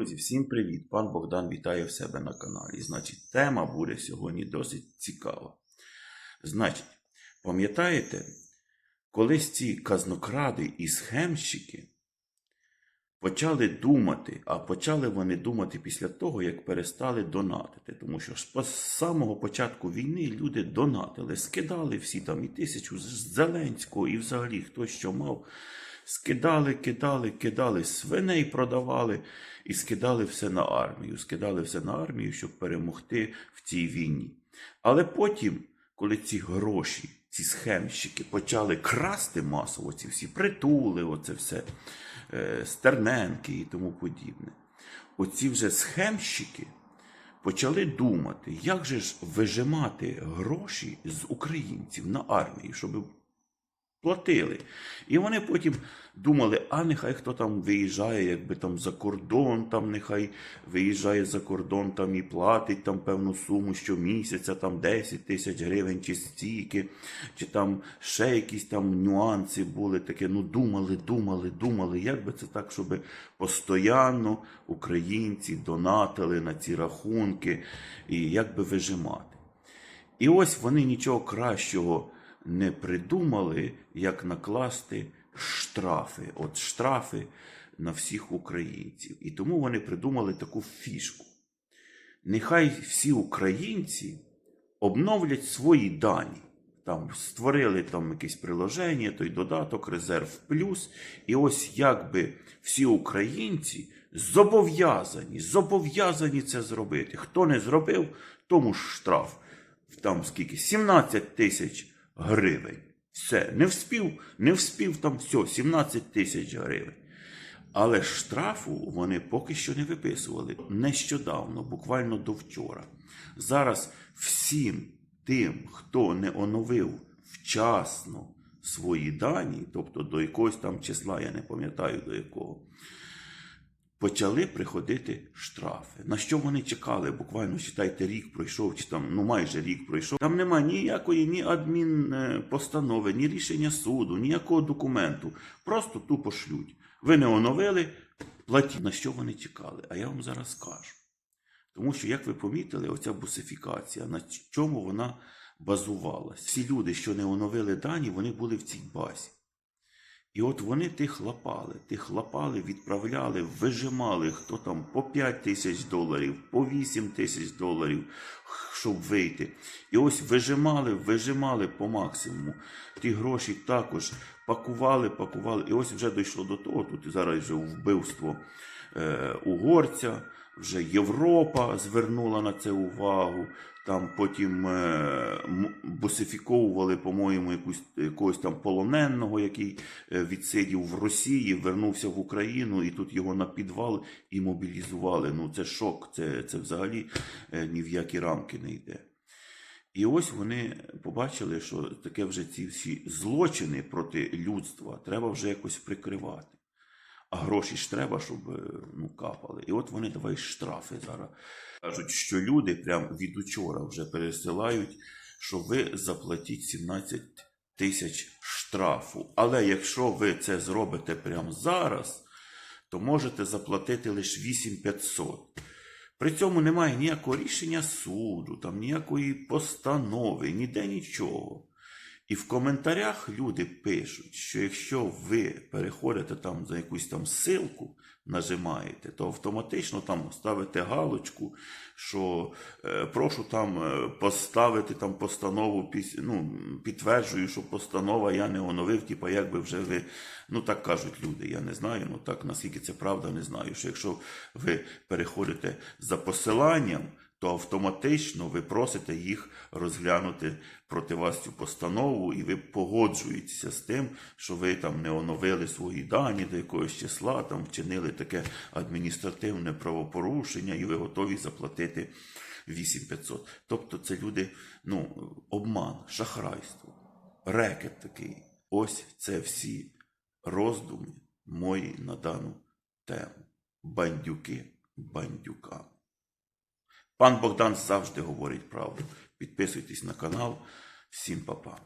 Друзі, всім привіт! Пан Богдан вітає в себе на каналі. Значить, тема буде сьогодні досить цікава. Значить, пам'ятаєте, колись ці казнокради і схемщики почали думати, а почали вони думати після того, як перестали донатити. Тому що з самого початку війни люди донатили, скидали всі там і тисячу з Зеленського, і взагалі хто що мав. Скидали, кидали, кидали, свиней продавали і скидали все на армію. Скидали все на армію, щоб перемогти в цій війні. Але потім, коли ці гроші, ці схемщики почали красти масово, ці всі притули, оце все, е, стерненки і тому подібне, оці вже схемщики почали думати, як же ж вижимати гроші з українців на армію, щоб платили. І вони потім думали, а нехай хто там виїжджає, якби там за кордон, там нехай виїжджає за кордон там і платить там певну суму щомісяця, там 10 тисяч гривень чи стільки, чи там ще якісь там нюанси були таке. Ну думали, думали, думали, як би це так, щоб постійно українці донатили на ці рахунки і як би вижимати. І ось вони нічого кращого не придумали, як накласти штрафи. От штрафи на всіх українців. І тому вони придумали таку фішку. Нехай всі українці обновлять свої дані. Там створили там якесь приложення, той додаток, резерв плюс. І ось якби всі українці зобов'язані, зобов'язані це зробити. Хто не зробив, тому штраф. Там скільки? 17 тисяч гривень. Все, не вспів, не вспів там все, 17 тисяч гривень. Але штрафу вони поки що не виписували. Нещодавно, буквально до вчора. Зараз всім тим, хто не оновив вчасно свої дані, тобто до якогось там числа, я не пам'ятаю до якого, почали приходити штрафи. На що вони чекали? Буквально читайте, рік пройшов, чи там ну майже рік пройшов. Там немає ніякої ні адмінпостанови, ні рішення суду, ніякого документу. Просто тупо шлють. Ви не оновили, платіть. На що вони чекали? А я вам зараз скажу. Тому що, як ви помітили, оця бусифікація, на чому вона базувалась? Всі люди, що не оновили дані, вони були в цій базі. І от вони тих лапали, тих лапали, відправляли, вижимали, хто там по 5 тисяч доларів, по 8 тисяч доларів, щоб вийти. І ось вижимали, вижимали по максимуму. Ті гроші також пакували, пакували. І ось вже дійшло до того, тут зараз вже вбивство угорця, вже Європа звернула на це увагу. Там потім е, бусифіковували, по-моєму, якусь, якогось там полоненого, який е, відсидів в Росії, вернувся в Україну, і тут його на підвал і мобілізували. Ну це шок, це, це взагалі е, ні в які рамки не йде. І ось вони побачили, що таке вже ці всі злочини проти людства треба вже якось прикривати. А гроші ж треба, щоб е, ну, капали. І от вони давай штрафи зараз. Кажуть, що люди прям від учора вже пересилають, що ви заплатіть 17 тисяч штрафу. Але якщо ви це зробите прямо зараз, то можете заплатити лише 8500. При цьому немає ніякого рішення суду, там ніякої постанови, ніде нічого. І в коментарях люди пишуть, що якщо ви переходите там за якусь там ссылку, нажимаєте, то автоматично там ставите галочку, що е, прошу там е, поставити там постанову, ну, підтверджую, що постанова я не оновив, типа якби вже ви, ну так кажуть люди, я не знаю, ну так наскільки це правда, не знаю. Що якщо ви переходите за посиланням, то автоматично ви просите їх розглянути проти вас цю постанову, і ви погоджуєтеся з тим, що ви там не оновили свої дані до якогось числа, там вчинили таке адміністративне правопорушення, і ви готові заплатити 8500. Тобто це люди, ну, обман, шахрайство, рекет такий. Ось це всі роздуми мої на дану тему. Бандюки бандюкам. Пан Богдан завжди говорить правду. Підписуйтесь на канал. Всім па-па.